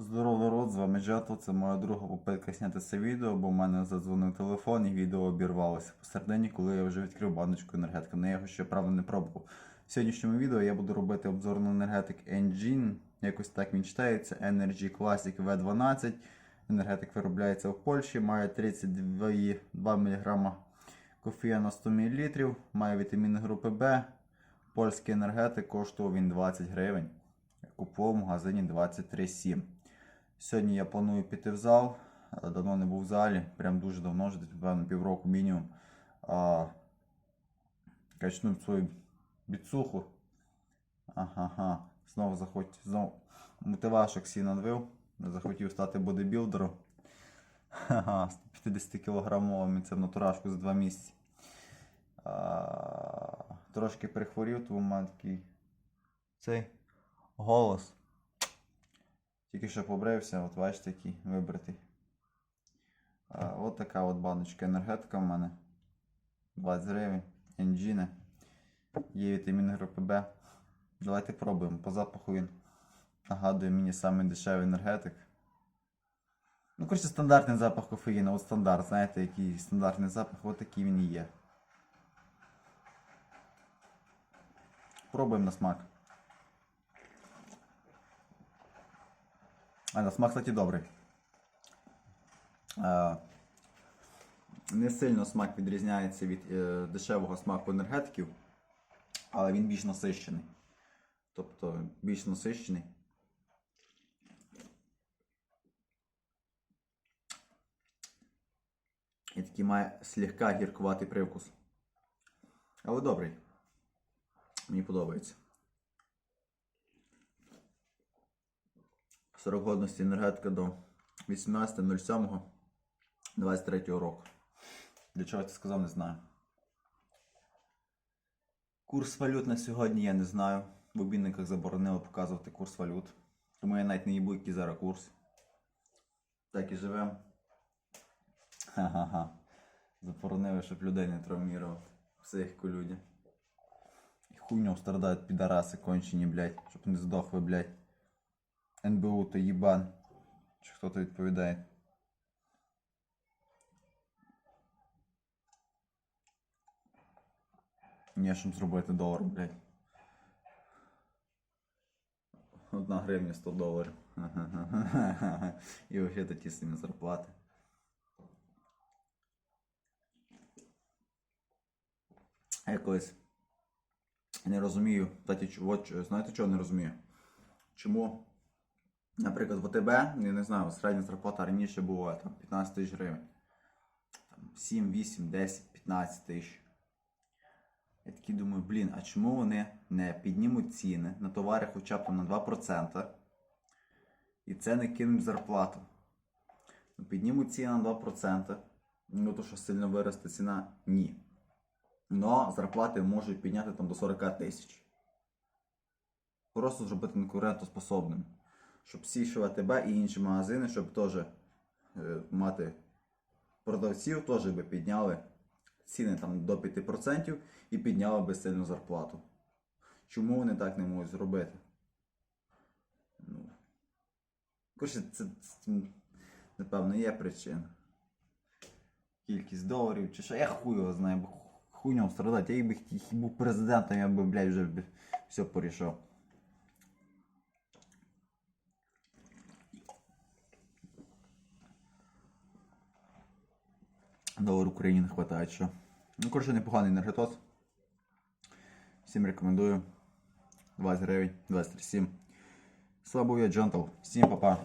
Здорово, народ, з вами Джато. Це моя друга попитка зняти це відео, бо в мене задзвонив телефон і відео обірвалося посередині, коли я вже відкрив баночку енергетики. але я його ще правда не пробував. В сьогоднішньому відео я буду робити обзор на енергетик Engine. Якось так він читається. Energy Classic V12. Енергетик виробляється в Польщі, має 32 мг кофея на 100 мл, має вітаміни групи Б. Польський енергетик коштував він 20 гривень. Купував в магазині 23,7. Сьогодні я планую піти в зал. Давно не був в залі, прям дуже давно, вже певно, півроку мінімум. А, качну свою біцуху. Ага, знову захотів, знову мотивашок сі надвив. Захотів стати бодибілдером. Ха-ха, 150 кілограмовим це в натурашку за 2 місяці. А, трошки прихворів, тому в мене такий цей голос. Тільки що побрився, от бачите, який вибритий. От така от баночка енергетика в мене. 20 гривень. Енджіне. Є вітамін групи Б. Давайте пробуємо. По запаху він нагадує мені самий дешевий енергетик. Ну, коротше, стандартний запах кофеїну. От стандарт, знаєте, який стандартний запах, от такий він і є. Пробуємо на смак. А на смак, кстати, добрий. Не сильно смак відрізняється від е, дешевого смаку енергетиків, але він більш насищений. Тобто більш насищений. І такий має слегка гіркуватий привкус. Але добрий. Мені подобається. Срок годності енергетика до 18.07.23 року. Для чого я це сказав, не знаю. Курс валют на сьогодні я не знаю. В обмінниках заборонили показувати курс валют. Тому я навіть не їбу, який зараз курс. Так і живемо. Ха-ха-ха. Заборонили, щоб людей не травмірувати. Психіку люди. І хуйню страдають підараси кончені, блядь, щоб не здохли, блядь. НБУ то їбан. Чи хто то відповідає? Ні, щоб зробити долар, блядь. Одна гривня 100 доларів. І взагалі такі самі зарплати. Я колись не розумію. Чу- от, знаєте, чого не розумію? Чому, наприклад, в ОТБ, я не знаю, середня зарплата раніше була там, 15 тисяч гривень. Там, 7, 8, 10, 15 тисяч. Я такий думаю, блін, а чому вони не піднімуть ціни на товари хоча б там на 2%? І це не кинуть зарплату. Ну, Піднімуть ціни на 2%. Ну то що сильно виросте ціна? Ні. Но зарплати можуть підняти там до 40 тисяч. Просто зробити конкурентоспособним. Щоб всі АТБ і інші магазини, щоб теж е, мати продавців, теж би підняли ціни там до 5% і підняли би сильно зарплату. Чому вони так не можуть зробити? Ну, коротше, це, це напевно є причина. Кількість доларів чи що, я хуй його знаю, бо хуйню страдати. Я якби був президентом, я би, блядь, вже все порішав. долар Україні не вистачає що. Ну, коротше, непоганий енергетос. Всім рекомендую. 20 гривень, 23,7. Слабо я джентл. Всім па-па.